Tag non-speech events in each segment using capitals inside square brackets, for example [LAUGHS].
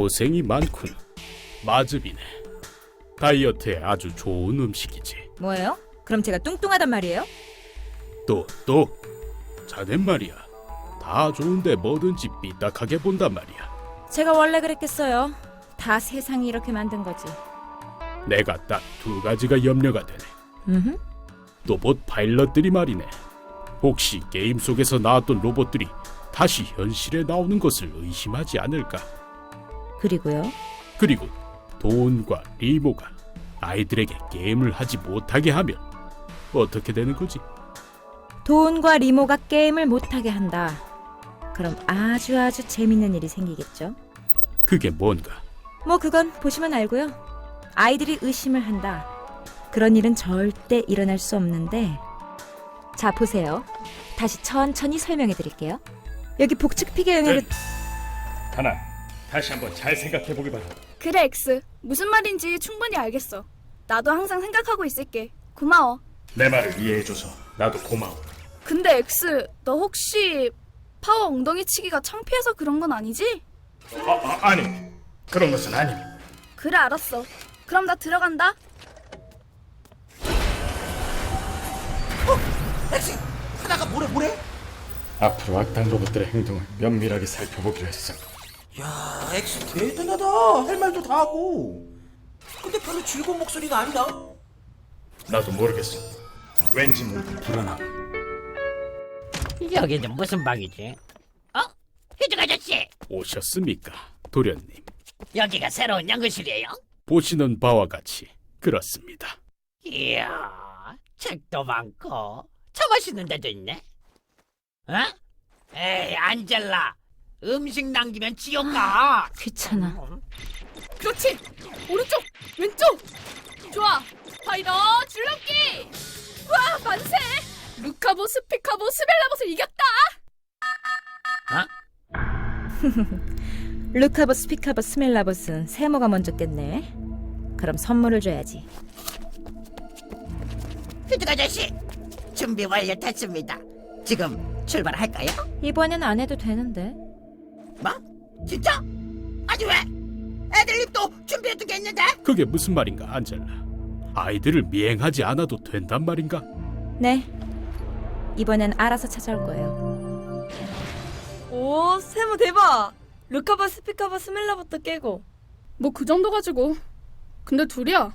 고생이 많군. 마즙이네. 다이어트에 아주 좋은 음식이지. 뭐예요? 그럼 제가 뚱뚱하단 말이에요? 또, 또. 자넨 말이야. 다 좋은데 뭐든지 삐딱하게 본단 말이야. 제가 원래 그랬겠어요. 다 세상이 이렇게 만든 거지. 내가 딱 두 가지가 염려가 되네. 음. 로봇 파일럿들이 말이네. 혹시 게임 속에서 나왔던 로봇들이 다시 현실에 나오는 것을 의심하지 않을까? 그리고요. 그리고 돈과 리모가 아이들에게 게임을 하지 못하게 하면 어떻게 되는 거지? 돈과 리모가 게임을 못하게 한다. 그럼 아주 아주 재밌는 일이 생기겠죠. 그게 뭔가? 뭐 그건 보시면 알고요. 아이들이 의심을 한다. 그런 일은 절대 일어날 수 없는데. 자 보세요. 다시 천천히 설명해 드릴게요. 여기 복측픽의 영역을 하나, 다시 한번 잘 생각해 보기 바랍니다. 그래 엑스 무슨 말인지 충분히 알겠어 나도 항상 생각하고 있을게 고마워 내 말을 이해해줘서 나도 고마워. 근데 엑스 너 혹시 파워 엉덩이 치기가 창피해서 그런 건 아니지? 아, 아 아니 그런 것은 아닙니다. 그래 알았어 그럼 나 들어간다 엑스 하나가 뭐래 뭐래? 앞으로 악당 로봇들의 행동을 면밀하게 살펴보기로 했어. 야 엑스 대단하다 할 말도 다 하고 근데 별로 즐거운 목소리가 아니다 나도 모르겠어. 왠지 모르게 불안함. 여기는 무슨 방이지? 어? 희죽 아저씨! 오셨습니까, 도련님? 여기가 새로운 연구실이에요? 보시는 바와 같이 그렇습니다. 이야, 책도 많고 차 마시는 데도 있네. 어? 에이, 안젤라. 음식 남기면 지옥 가. 귀찮아. 그렇지 오른쪽 왼쪽 좋아 파이더 줄넘기 와 만세 루카보 스피카보 스벨라봇을 이겼다 [LAUGHS] 루카보 스피카보 스멜라봇은 세모가 먼저 깼네. 그럼 선물을 줘야지. 희죽 아저씨, 준비 완료됐습니다. 지금 출발할까요? 이번엔 안 해도 되는데. 뭐? 진짜? 아니 왜? 애들립도 준비해둔 게 있는데? 그게 무슨 말인가, 안젤라? 아이들을 미행하지 않아도 된단 말인가? 네. 이번엔 알아서 찾아올 거예요. 오 세모 대박 루카바 스피카바 스멜라부터 깨고 뭐 그 정도 가지고 근데 둘이야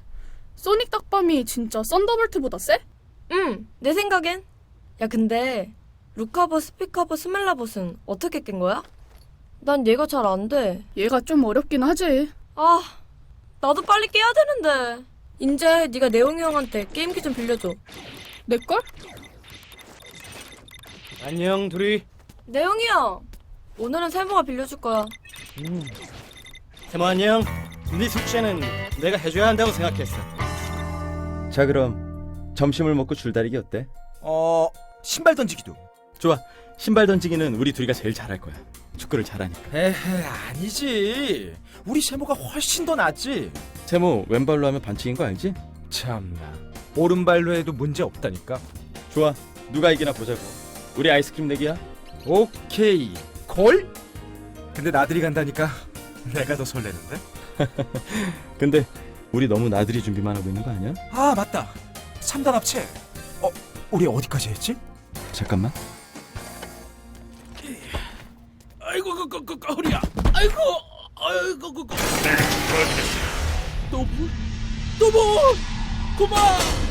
소닉 딱밤이 진짜 썬더볼트보다 세? 응 내 생각엔 야 근데 루카바 스피카바 스멜라봇은 어떻게 깬 거야? 난 얘가 잘 안 돼. 얘가 좀 어렵긴 하지. 아 나도 빨리 깨야 되는데. 인제 네가 내용이 형한테 게임기 좀 빌려줘. 내 걸? 안녕 둘이. 내용이 형 오늘은 세모가 빌려줄 거야. 세모 안녕. 네 숙제는 내가 해줘야 한다고 생각했어. 자 그럼 점심을 먹고 줄다리기 어때? 어 신발 던지기도. 좋아 신발 던지기는 우리 둘이가 제일 잘할 거야. 축구를 잘하니까. 에헤 아니지. 우리 세모가 훨씬 더 낫지. 세모 왼발로 하면 반칙인 거 알지? 참나. 오른발로 해도 문제 없다니까. 좋아. 누가 이기나 보자고. 우리 아이스크림 내기야. 오케이. 콜? 근데 나들이 간다니까 내가 더 설레는데? [LAUGHS] 근데 우리 너무 나들이 준비만 하고 있는 거 아니야? 아 맞다. 3단 합체. 어 우리 어디까지 했지? 잠깐만 아이고, 그 허리야. 아이고, 아이고, 어디겠어? 너무, 너무, 고마.